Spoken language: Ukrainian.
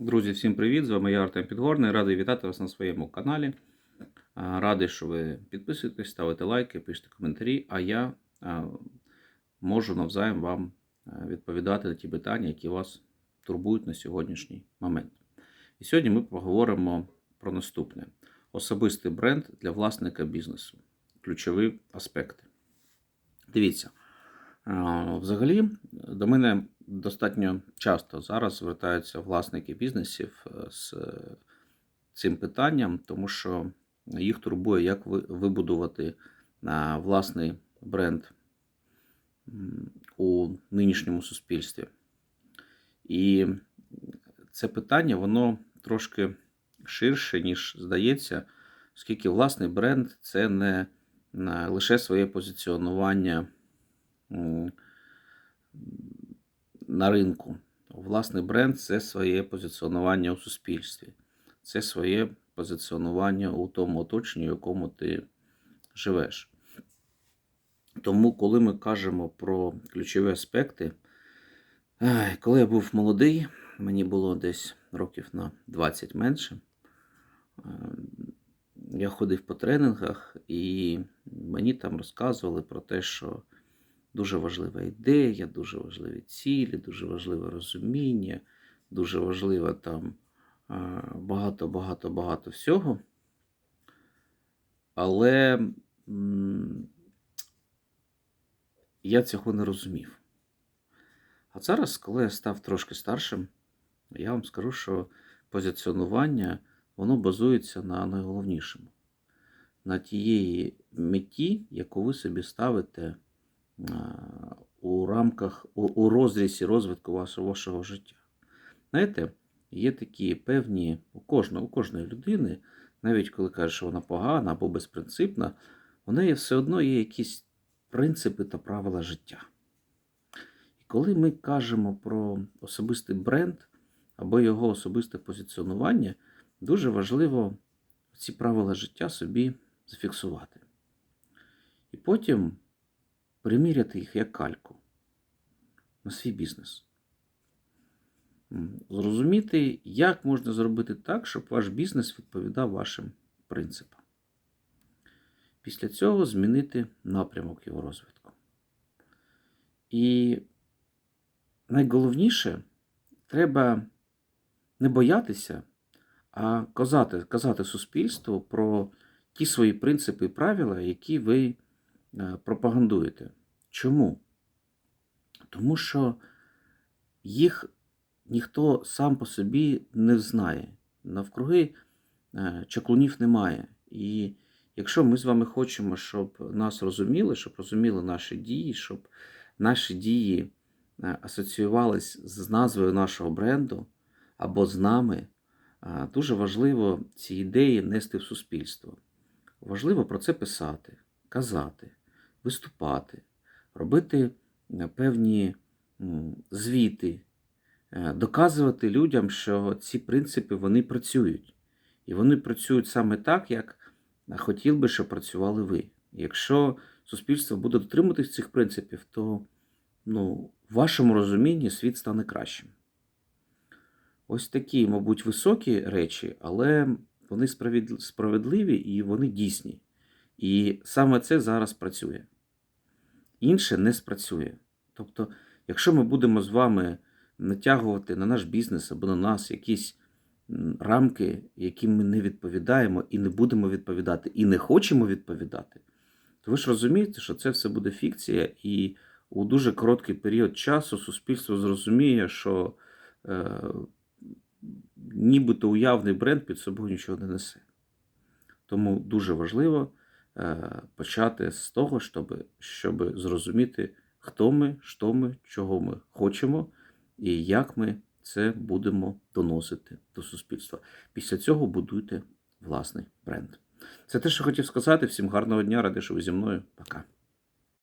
Друзі, всім привіт! З вами я Артем Підгорний. Радий вітати вас на своєму каналі. Радий, що ви підписуєтесь, ставите лайки, пишете коментарі, а я можу навзаєм вам відповідати на ті питання, які вас турбують на сьогоднішній момент. І сьогодні ми поговоримо про наступне: особистий бренд для власника бізнесу. Ключові аспекти. Дивіться. Взагалі, до мене достатньо часто зараз звертаються власники бізнесів е, з цим питанням, тому що їх турбує, як вибудувати власний бренд у нинішньому суспільстві. І це питання, воно трошки ширше, ніж здається, оскільки власний бренд це не лише своє позиціонування на ринку. Власний бренд це своє позиціонування у суспільстві, це своє позиціонування у тому оточенні, в якому ти живеш. Тому, коли ми кажемо про ключові аспекти, коли я був молодий, мені було десь років на 20 менше. е, Я ходив по тренінгах, і мені там розказували про те, що дуже важлива ідея, дуже важливі цілі, дуже важливе розуміння, дуже важливо там багато-багато-багато всього. Але я цього не розумів. А зараз, коли я став трошки старшим, я вам скажу, що позиціонування воно базується на найголовнішому, на тієї меті, яку ви собі ставите у рамках, у, у розрізі розвитку вашого, вашого життя. Знаєте, є такі певні у кожної, у кожної людини, навіть коли каже, що вона погана або безпринципна, у неї все одно є якісь принципи та правила життя. І коли ми кажемо про особистий бренд або його особисте позиціонування, дуже важливо ці правила життя собі зафіксувати. І потім приміряти їх як кальку на свій бізнес. Зрозуміти, як можна зробити так, щоб ваш бізнес відповідав вашим принципам. Після цього змінити напрямок його розвитку. І найголовніше, треба не боятися, а казати, казати суспільству про ті свої принципи і правила, які ви пропагандуєте. Чому? Тому що їх ніхто сам по собі не знає. Навкруги е, чаклунів немає. І якщо ми з вами хочемо, щоб нас розуміли, щоб розуміли наші дії, щоб наші дії е, асоціювались з назвою нашого бренду або з нами, е, дуже важливо ці ідеї нести в суспільство. Важливо про це писати, казати, виступати, робити е, певні звіти, е, доказувати людям, що ці принципи вони працюють. І вони працюють саме так, як хотів би, щоб працювали ви. Якщо суспільство буде дотримуватись цих принципів, то ну, в вашому розумінні світ стане кращим. Ось такі, мабуть, високі речі, але вони справедливі і вони дійсні. І саме це зараз працює. Інше не спрацює. Тобто, якщо ми будемо з вами натягувати на наш бізнес або на нас якісь рамки, яким ми не відповідаємо і не будемо відповідати, і не хочемо відповідати, то ви ж розумієте, що це все буде фікція, і у дуже короткий період часу суспільство зрозуміє, що е, нібито уявний бренд під собою нічого не несе. Тому дуже важливо почати з того, щоб, щоб зрозуміти, хто ми, що ми, чого ми хочемо і як ми це будемо доносити до суспільства. Після цього будуйте власний бренд. Це те, що хотів сказати. Всім гарного дня, ради, що ви зі мною. Пока.